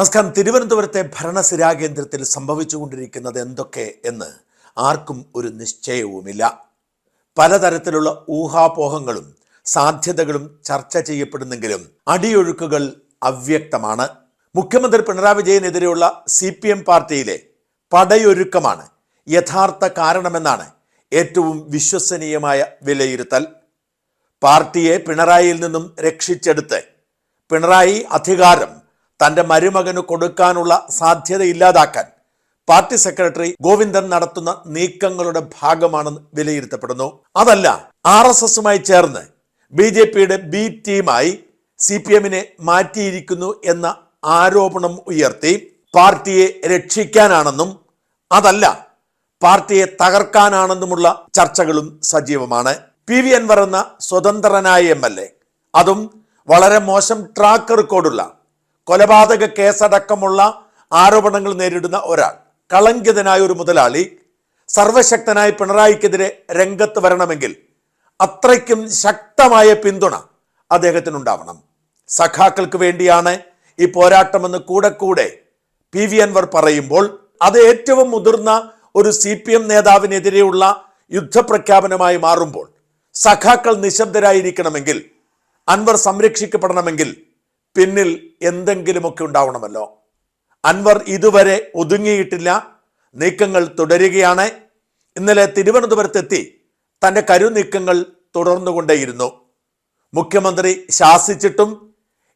നമസ്കാരം. തിരുവനന്തപുരത്തെ ഭരണസിരാ കേന്ദ്രത്തിൽ സംഭവിച്ചുകൊണ്ടിരിക്കുന്നത് എന്തൊക്കെ എന്ന് ആർക്കും ഒരു നിശ്ചയവുമില്ല. പലതരത്തിലുള്ള ഊഹാപോഹങ്ങളും സാധ്യതകളും ചർച്ച ചെയ്യപ്പെടുന്നെങ്കിലും അടിയൊഴുക്കുകൾ അവ്യക്തമാണ്. മുഖ്യമന്ത്രി പിണറായി വിജയനെതിരെയുള്ള സി പി എം പാർട്ടിയിലെ പടയൊരുക്കമാണ് യഥാർത്ഥ കാരണമെന്നാണ് ഏറ്റവും വിശ്വസനീയമായ വിലയിരുത്തൽ. പാർട്ടിയെ പിണറായിയിൽ നിന്നും രക്ഷിച്ചെടുത്ത് പിണറായി അധികാരം തന്റെ മരുമകന് കൊടുക്കാനുള്ള സാധ്യത ഇല്ലാതാക്കാൻ പാർട്ടി സെക്രട്ടറി ഗോവിന്ദൻ നടത്തുന്ന നീക്കങ്ങളുടെ ഭാഗമാണെന്ന് വിലയിരുത്തപ്പെടുന്നു. അതല്ല ആർ എസ് എസുമായി ചേർന്ന് ബി ജെ പിയുടെ ബി ടീമായി സി പി എമ്മിനെ മാറ്റിയിരിക്കുന്നു എന്ന ആരോപണം ഉയർത്തി പാർട്ടിയെ രക്ഷിക്കാനാണെന്നും അതല്ല പാർട്ടിയെ തകർക്കാനാണെന്നുമുള്ള ചർച്ചകളും സജീവമാണ്. പി വി അൻവർ എന്ന സ്വതന്ത്രനായ എം എൽ എ അതും വളരെ മോശം ട്രാക്ക് റെക്കോർഡുള്ള കൊലപാതക കേസടക്കമുള്ള ആരോപണങ്ങൾ നേരിടുന്ന ഒരാൾ കളങ്കിതനായ ഒരു മുതലാളി സർവശക്തനായ പിണറായിക്കെതിരെ രംഗത്ത് വരണമെങ്കിൽ അത്രയ്ക്കും ശക്തമായ പിന്തുണ അദ്ദേഹത്തിനുണ്ടാവണം. സഖാക്കൾക്ക് വേണ്ടിയാണ് ഈ പോരാട്ടമെന്ന് കൂടെ കൂടെ പി വി അൻവർ പറയുമ്പോൾ അത് ഏറ്റവും മുതിർന്ന ഒരു സി പി എം നേതാവിനെതിരെയുള്ള യുദ്ധപ്രഖ്യാപനമായി മാറുമ്പോൾ സഖാക്കൾ നിശബ്ദരായിരിക്കണമെങ്കിൽ അൻവർ സംരക്ഷിക്കപ്പെടണമെങ്കിൽ പിന്നിൽ എന്തെങ്കിലുമൊക്കെ ഉണ്ടാവണമല്ലോ. അൻവർ ഇതുവരെ ഒതുങ്ങിയിട്ടില്ല. നീക്കങ്ങൾ തുടരുകയാണ്. ഇന്നലെ തിരുവനന്തപുരത്തെത്തി തന്റെ കരുനീക്കങ്ങൾ തുടർന്നുകൊണ്ടേയിരുന്നു. മുഖ്യമന്ത്രി ശാസിച്ചിട്ടും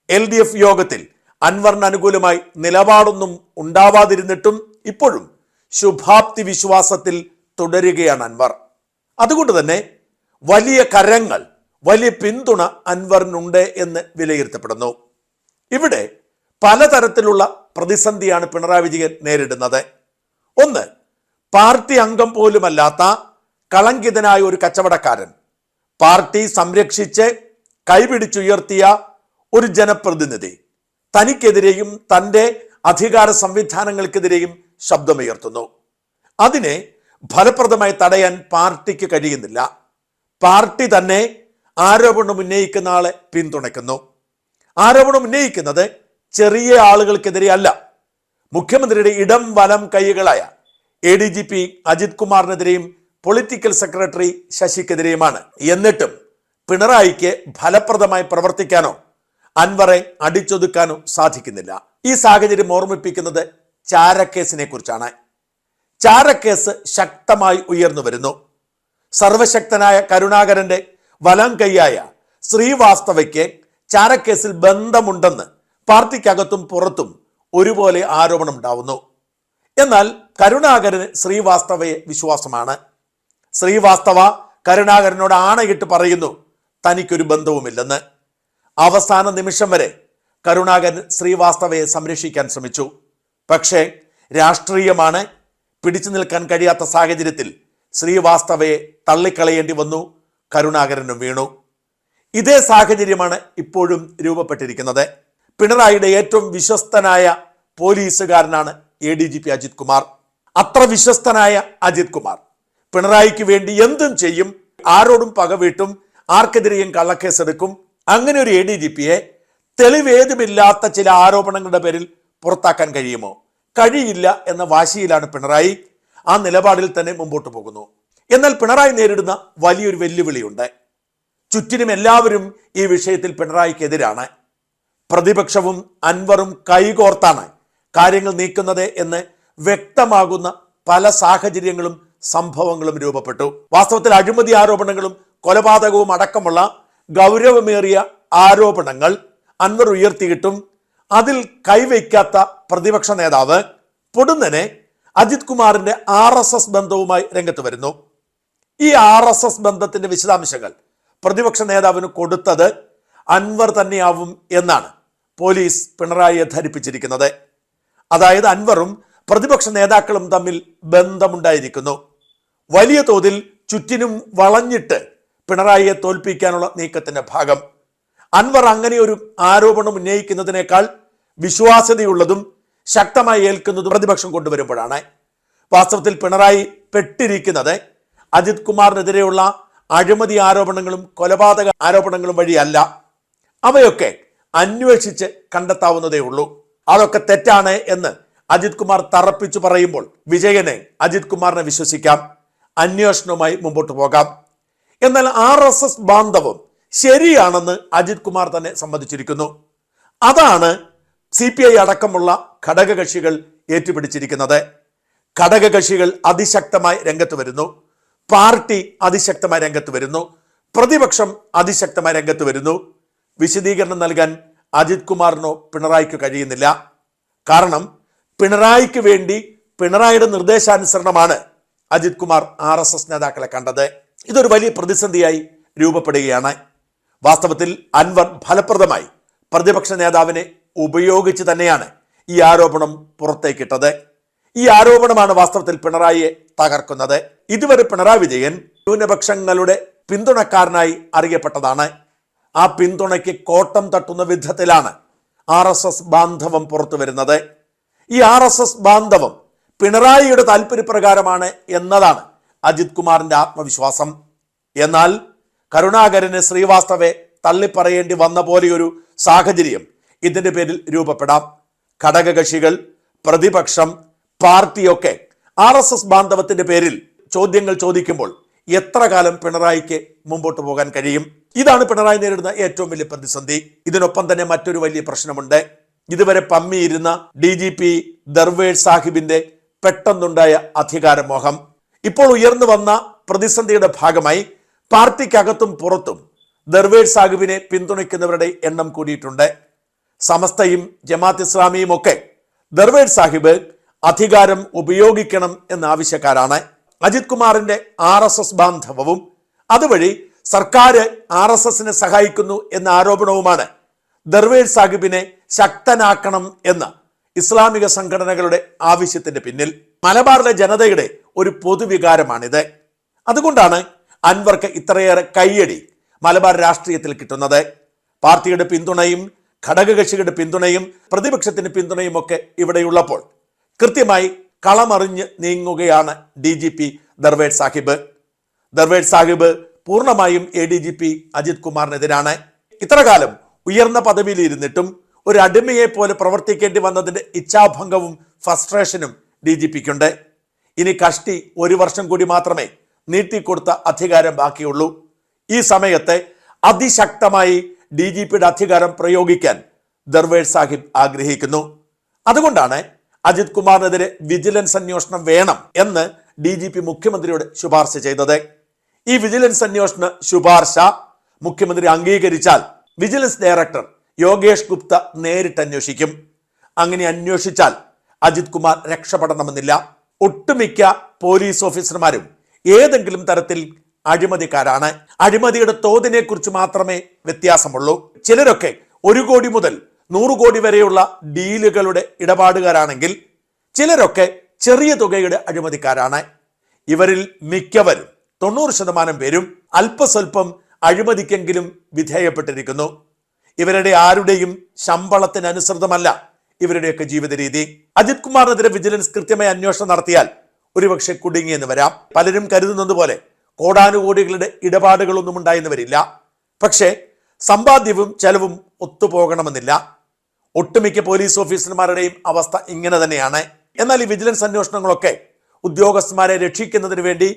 എൽ ഡി എഫ് യോഗത്തിൽ അൻവറിന് അനുകൂലമായി നിലപാടൊന്നും ഉണ്ടാവാതിരുന്നിട്ടും ഇപ്പോഴും ശുഭാപ്തി വിശ്വാസത്തിൽ തുടരുകയാണ് അൻവർ. അതുകൊണ്ട് തന്നെ വലിയ കരങ്ങൾ വലിയ പിന്തുണ അൻവറിനുണ്ട് എന്ന് വിലയിരുത്തപ്പെടുന്നു. ഇവിടെ പലതരത്തിലുള്ള പ്രതിസന്ധിയാണ് പിണറായി വിജയൻ നേരിടുന്നത്. ഒന്ന് പാർട്ടി അംഗം പോലുമല്ലാത്ത കളങ്കിതനായ ഒരു കച്ചവടക്കാരൻ. പാർട്ടി സംരക്ഷിച്ച് കൈപിടിച്ചുയർത്തിയ ഒരു ജനപ്രതിനിധി. തനിക്കെതിരെയും തന്റെ അധികാര സംവിധാനങ്ങൾക്കെതിരെയും ശബ്ദമുയർത്തുന്നു. അതിനെ ഫലപ്രദമായി തടയാൻ പാർട്ടിക്ക് കഴിയുന്നില്ല. പാർട്ടി തന്നെ ആരോപണം ഉന്നയിക്കുന്ന ആളെ പിന്തുണയ്ക്കുന്നു. ആരോപണം ഉന്നയിക്കുന്നത് ചെറിയ ആളുകൾക്കെതിരെ അല്ല. മുഖ്യമന്ത്രിയുടെ ഇടം വലം കൈകളായ A D G P Ajith കുമാറിനെതിരെയും political secretary ശശിക്കെതിരെയുമാണ്. എന്നിട്ടും പിണറായിക്ക് ഫലപ്രദമായി പ്രവർത്തിക്കാനോ അൻവറെ അടിച്ചൊതുക്കാനോ സാധിക്കുന്നില്ല. ഈ സാഹചര്യം ഓർമ്മിപ്പിക്കുന്നത് ചാരക്കേസിനെ കുറിച്ചാണ്. ചാരക്കേസ് ശക്തമായി ഉയർന്നു വരുന്നു. സർവശക്തനായ കരുണാകരന്റെ വലം കൈയായ ശ്രീവാസ്തവയ്ക്ക് ചാരക്കേസിൽ ബന്ധമുണ്ടെന്ന് പാർട്ടിക്കകത്തും പുറത്തും ഒരുപോലെ ആരോപണം ഉണ്ടാവുന്നു എന്നാൽ കരുണാകരന് ശ്രീവാസ്തവയെ വിശ്വാസമാണ്. ശ്രീവാസ്തവ കരുണാകരനോട് ആണയിട്ട് പറയുന്നു തനിക്കൊരു ബന്ധവുമില്ലെന്ന്. അവസാന നിമിഷം വരെ കരുണാകരൻ ശ്രീവാസ്തവയെ സംരക്ഷിക്കാൻ ശ്രമിച്ചു. പക്ഷേ രാഷ്ട്രീയമാണ് പിടിച്ചു നിൽക്കാൻ കഴിയാത്ത സാഹചര്യത്തിൽ ശ്രീവാസ്തവയെ തള്ളിക്കളയേണ്ടി വന്നു കരുണാകരനും വീണു. ഇതേ സാഹചര്യമാണ് ഇപ്പോഴും രൂപപ്പെട്ടിരിക്കുന്നത്. പിണറായിയുടെ ഏറ്റവും വിശ്വസ്തനായ പോലീസുകാരനാണ് A D G P Ajith Kumar. അത്ര വിശ്വസ്തനായ അജിത് കുമാർ. പിണറായിക്ക് വേണ്ടി എന്തും ചെയ്യും ആരോടും പകവീട്ടും ആർക്കെതിരെയും കള്ളക്കേസെടുക്കും അങ്ങനെ ഒരു എ ഡി ജി പിയെ തെളിവേതുമില്ലാത്ത ചില ആരോപണങ്ങളുടെ പേരിൽ പുറത്താക്കാൻ കഴിയുമോ? കഴിയില്ല എന്ന വാശിയിലാണ് പിണറായി. ആ നിലപാടിൽ തന്നെ മുമ്പോട്ട് പോകുന്നു. എന്നാൽ പിണറായി നേരിടുന്ന വലിയൊരു വെല്ലുവിളിയുണ്ട്. ചുറ്റിനും എല്ലാവരും ഈ വിഷയത്തിൽ പിണറായിക്കെതിരാണ്. പ്രതിപക്ഷവും അൻവറും കൈകോർത്താണ് കാര്യങ്ങൾ നീക്കുന്നത് എന്ന് വ്യക്തമാകുന്ന പല സാഹചര്യങ്ങളും സംഭവങ്ങളും രൂപപ്പെട്ടു. വാസ്തവത്തിൽ അഴിമതി ആരോപണങ്ങളും കൊലപാതകവും അടക്കമുള്ള ഗൗരവമേറിയ ആരോപണങ്ങൾ അൻവർ ഉയർത്തിയിട്ടും അതിൽ കൈവയ്ക്കാത്ത പ്രതിപക്ഷ നേതാവ് പൊടുന്നനെ അജിത് കുമാറിന്റെ ആർ എസ് എസ് ബന്ധവുമായി രംഗത്ത് വരുന്നു. ഈ ആർ എസ് എസ് ബന്ധത്തിന്റെ വിശദാംശങ്ങൾ പ്രതിപക്ഷ നേതാവിന് കൊടുത്തത് അൻവർ തന്നെയാവും എന്നാണ് പോലീസ് പിണറായിയെ ധരിപ്പിച്ചിരിക്കുന്നത്. അതായത് അൻവറും പ്രതിപക്ഷ നേതാക്കളും തമ്മിൽ ബന്ധമുണ്ടായിരിക്കുന്നു. വലിയ തോതിൽ ചുറ്റിനും വളഞ്ഞിട്ട് പിണറായിയെ തോൽപ്പിക്കാനുള്ള നീക്കത്തിന്റെ ഭാഗം. അൻവർ അങ്ങനെ ഒരു ആരോപണം ഉന്നയിക്കുന്നതിനേക്കാൾ വിശ്വാസ്യതയുള്ളതും ശക്തമായി ഏൽക്കുന്നതും പ്രതിപക്ഷം കൊണ്ടുവരുമ്പോഴാണ്. വാസ്തവത്തിൽ പിണറായി പെട്ടിരിക്കുന്നത് അജിത് കുമാറിനെതിരെയുള്ള അഴിമതി ആരോപണങ്ങളും കൊലപാതക ആരോപണങ്ങളും വഴിയല്ല. അവയൊക്കെ അന്വേഷിച്ച് കണ്ടെത്താവുന്നതേ ഉള്ളൂ. അതൊക്കെ തെറ്റാണ് എന്ന് അജിത് കുമാർ തറപ്പിച്ചു പറയുമ്പോൾ വിജയനെ അജിത് കുമാറിനെ വിശ്വസിക്കാം. അന്വേഷണവുമായി മുമ്പോട്ട് പോകാം. എന്നാൽ ആർ എസ് എസ് ബാന്ധവം ശരിയാണെന്ന് അജിത് കുമാർ തന്നെ സമ്മതിച്ചിരിക്കുന്നു. അതാണ് സി പി ഐ അടക്കമുള്ള ഘടകകക്ഷികൾ ഏറ്റുപിടിച്ചിരിക്കുന്നത്. ഘടകകക്ഷികൾ അതിശക്തമായി രംഗത്ത് വരുന്നു. പാർട്ടി അതിശക്തമായ രംഗത്ത് വരുന്നു. പ്രതിപക്ഷം അതിശക്തമായ രംഗത്ത് വരുന്നു. വിശദീകരണം നൽകാൻ അജിത് കുമാറിനോ പിണറായിക്കോ കഴിയുന്നില്ല. കാരണം പിണറായിക്ക് വേണ്ടി പിണറായിയുടെ നിർദ്ദേശാനുസരണമാണ് Ajith Kumar R S S നേതാക്കളെ കണ്ടത്. ഇതൊരു വലിയ പ്രതിസന്ധിയായി രൂപപ്പെടുകയാണ്. വാസ്തവത്തിൽ അൻവർ ഫലപ്രദമായി പ്രതിപക്ഷ നേതാവിനെ ഉപയോഗിച്ച് തന്നെയാണ് ഈ ആരോപണം പുറത്തേക്കിട്ടത്. ഈ ആരോപണമാണ് വാസ്തവത്തിൽ പിണറായിയെ തകർക്കുന്നത്. ഇതുവരെ പിണറായി വിജയൻ ന്യൂനപക്ഷങ്ങളുടെ പിന്തുണക്കാരനായി അറിയപ്പെട്ടതാണ്. ആ പിന്തുണയ്ക്ക് കോട്ടം തട്ടുന്ന വിധത്തിലാണ് ആർ എസ് എസ് ബാന്ധവം പുറത്തു വരുന്നത്. ഈ ആർ എസ് എസ് ബാന്ധവം പിണറായിയുടെ താല്പര്യപ്രകാരമാണ് എന്നതാണ് അജിത് കുമാറിന്റെ ആത്മവിശ്വാസം. എന്നാൽ കരുണാകരന് ശ്രീവാസ്തവെ തള്ളിപ്പറയേണ്ടി വന്ന പോലെയൊരു സാഹചര്യം ഇതിന്റെ പേരിൽ രൂപപ്പെടാം. ഘടകകക്ഷികൾ പ്രതിപക്ഷം പാർട്ടിയൊക്കെ ആർ എസ് എസ് ബാന്ധവത്തിന്റെ പേരിൽ ചോദ്യങ്ങൾ ചോദിക്കുമ്പോൾ എത്ര കാലം പിണറായിക്ക് മുമ്പോട്ട് പോകാൻ കഴിയും? ഇതാണ് പിണറായി നേരിടുന്ന ഏറ്റവും വലിയ പ്രതിസന്ധി. ഇതിനൊപ്പം തന്നെ മറ്റൊരു വലിയ പ്രശ്നമുണ്ട്. ഇതുവരെ പമ്മിയിരുന്ന ഡി ജി പി ദർവേ സാഹിബിന്റെ പെട്ടെന്നുണ്ടായ അധികാരമോഹം. ഇപ്പോൾ ഉയർന്നു വന്ന പ്രതിസന്ധിയുടെ ഭാഗമായി പാർട്ടിക്കകത്തും പുറത്തും ദർവേ സാഹിബിനെ പിന്തുണയ്ക്കുന്നവരുടെ എണ്ണം കൂടിയിട്ടുണ്ട്. സമസ്തയും ജമാത്ത് ഇസ്ലാമിയും ഒക്കെ ദർവേ സാഹിബ് അധികാരം ഉപയോഗിക്കണം എന്ന ആവശ്യക്കാരാണ് അജിത് കുമാറിന്റെ ആർ എസ് എസ് ബാന്ധവവും അതുവഴി സർക്കാർ ആർ എസ് എസിനെ സഹായിക്കുന്നു എന്ന ആരോപണവുമാണ് ദർവേർ സാഹിബിനെ ശക്തനാക്കണം എന്ന ഇസ്ലാമിക സംഘടനകളുടെ ആവശ്യത്തിന്റെ പിന്നിൽ. മലബാറിലെ ജനതയുടെ ഒരു പൊതുവികാരമാണിത്. അതുകൊണ്ടാണ് അൻവർക്ക് ഇത്രയേറെ കയ്യടി മലബാർ രാഷ്ട്രീയത്തിൽ കിട്ടുന്നത്. പാർട്ടിയുടെ പിന്തുണയും ഘടകകക്ഷികളുടെ പിന്തുണയും പ്രതിപക്ഷത്തിന്റെ പിന്തുണയും ഒക്കെ ഇവിടെയുള്ളപ്പോൾ കൃത്യമായി കളമറിഞ്ഞ് നീങ്ങുകയാണ് D G P Darvesh Sahib. Darvesh Sahib പൂർണമായും A D G P Ajith കുമാറിനെതിരാണ്. ഇത്രകാലം ഉയർന്ന പദവിയിൽ ഇരുന്നിട്ടും ഒരു അടിമയെ പോലെ പ്രവർത്തിക്കേണ്ടി വന്നതിന്റെ ഇച്ഛാഭംഗവും ഫ്രസ്ട്രേഷനും ഡി ജി പിക്കുണ്ട്. ഇനി കഷ്ടി ഒരു വർഷം കൂടി മാത്രമേ നീട്ടിക്കൊടുത്ത അധികാരം ബാക്കിയുള്ളൂ. ഈ സമയത്തെ അതിശക്തമായി ഡി ജി പിയുടെ അധികാരം പ്രയോഗിക്കാൻ ദർവേഡ് സാഹിബ് ആഗ്രഹിക്കുന്നു. അതുകൊണ്ടാണ് അജിത് കുമാറിനെതിരെ വിജിലൻസ് അന്വേഷണം വേണം എന്ന് ഡി ജി പി മുഖ്യമന്ത്രിയോട് ശുപാർശ ചെയ്തത്. ഈ വിജിലൻസ് അന്വേഷണ ശുപാർശ മുഖ്യമന്ത്രി അംഗീകരിച്ചാൽ വിജിലൻസ് ഡയറക്ടർ യോഗേഷ് ഗുപ്ത നേരിട്ട് അന്വേഷിക്കും. അങ്ങനെ അന്വേഷിച്ചാൽ അജിത് കുമാർ രക്ഷപ്പെടണമെന്നില്ല. ഒട്ടുമിക്ക പോലീസ് ഓഫീസർമാരും ഏതെങ്കിലും തരത്തിൽ അഴിമതിക്കാരാണ്. അഴിമതിയുടെ തോതിനെ കുറിച്ച് മാത്രമേ വ്യത്യാസമുള്ളൂ. ചിലരൊക്കെ ഒരു കോടി മുതൽ നൂറ് കോടി വരെയുള്ള ഡീലുകളുടെ ഇടപാടുകാരാണെങ്കിൽ ചിലരൊക്കെ ചെറിയ തുകയുടെ അഴിമതിക്കാരാണ്. ഇവരിൽ മിക്കവരും തൊണ്ണൂറ് ശതമാനം പേരും അല്പസ്വല്പം അഴിമതിക്കെങ്കിലും വിധേയപ്പെട്ടിരിക്കുന്നു. ഇവരുടെ ആരുടെയും ശമ്പളത്തിനനുസൃതമല്ല ഇവരുടെയൊക്കെ ജീവിത രീതി അജിത് കുമാറിനെതിരെ വിജിലൻസ് കൃത്യമായി അന്വേഷണം നടത്തിയാൽ ഒരുപക്ഷെ കുടുങ്ങിയെന്ന് വരാം. പലരും കരുതുന്നത് പോലെ കോടാനുകോടികളുടെ ഇടപാടുകളൊന്നും ഉണ്ടായെന്ന് വരില്ല. പക്ഷേ സമ്പാദ്യവും ചെലവും ഒത്തുപോകണമെന്നില്ല. ഒട്ടുമിക്ക പോലീസ് ഓഫീസർമാരുടെയും അവസ്ഥ ഇങ്ങനെ തന്നെയാണ്. എന്നാൽ ഈ വിജിലൻസ് അന്വേഷണങ്ങളൊക്കെ ഉദ്യോഗസ്ഥന്മാരെ രക്ഷിക്കുന്നതിന് വേണ്ടി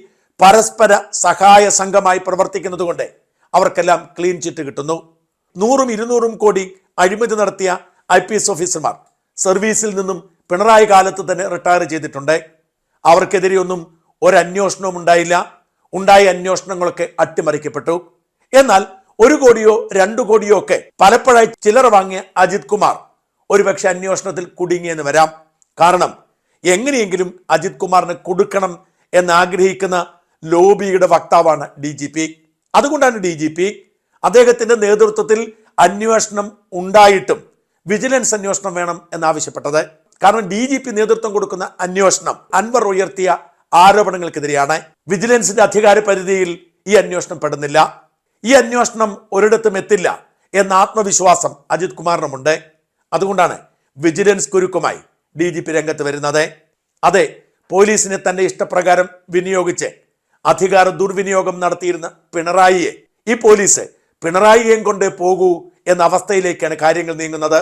പരസ്പര സഹായ സംഘമായി പ്രവർത്തിക്കുന്നതുകൊണ്ട് അവർക്കെല്ലാം ക്ലീൻ ചിറ്റ് കിട്ടുന്നു. നൂറും ഇരുന്നൂറും കോടി അഴിമതി നടത്തിയ ഐ പി എസ് ഓഫീസർമാർ സർവീസിൽ നിന്നും പിണറായി കാലത്ത് തന്നെ റിട്ടയർ ചെയ്തിട്ടുണ്ട്. അവർക്കെതിരെയൊന്നും ഒരന്വേഷണവും ഉണ്ടായില്ല. ഉണ്ടായ അന്വേഷണങ്ങളൊക്കെ അട്ടിമറിക്കപ്പെട്ടു. എന്നാൽ ഒരു കോടിയോ രണ്ടു കോടിയോ ഒക്കെ പലപ്പോഴായി ചിലർ വാങ്ങിയ അജിത് കുമാർ. ഒരുപക്ഷെ അന്വേഷണത്തിൽ കുടുങ്ങിയെന്ന് വരാം. കാരണം എങ്ങനെയെങ്കിലും അജിത് കുമാറിന് കൊടുക്കണം എന്നാഗ്രഹിക്കുന്ന ലോബിയുടെ വക്താവാണ് ഡി ജി പി. അതുകൊണ്ടാണ് ഡി ജി പി അദ്ദേഹത്തിന്റെ നേതൃത്വത്തിൽ അന്വേഷണം ഉണ്ടായിട്ടും വിജിലൻസ് അന്വേഷണം വേണം എന്നാവശ്യപ്പെട്ടത്. കാരണം ഡി ജി പി നേതൃത്വം കൊടുക്കുന്ന അന്വേഷണം അൻവർ ഉയർത്തിയ ആരോപണങ്ങൾക്കെതിരെയാണ്. വിജിലൻസിന്റെ അധികാര പരിധിയിൽ ഈ അന്വേഷണം പെടുന്നില്ല. ഈ അന്വേഷണം ഒരിടത്തും എത്തില്ല എന്ന ആത്മവിശ്വാസം അജിത് കുമാറിനുമുണ്ട്. അതുകൊണ്ടാണ് വിജിലൻസ് കുരുക്കുമായി ഡി ജി പി രംഗത്ത് വരുന്നത്. അതെ പോലീസിനെ തന്റെ ഇഷ്ടപ്രകാരം വിനിയോഗിച്ച് അധികാര ദുർവിനിയോഗം നടത്തിയിരുന്ന പിണറായിയെ ഈ പോലീസ് പിണറായിയെയും കൊണ്ട് പോകൂ എന്ന അവസ്ഥയിലേക്കാണ് കാര്യങ്ങൾ നീങ്ങുന്നത്.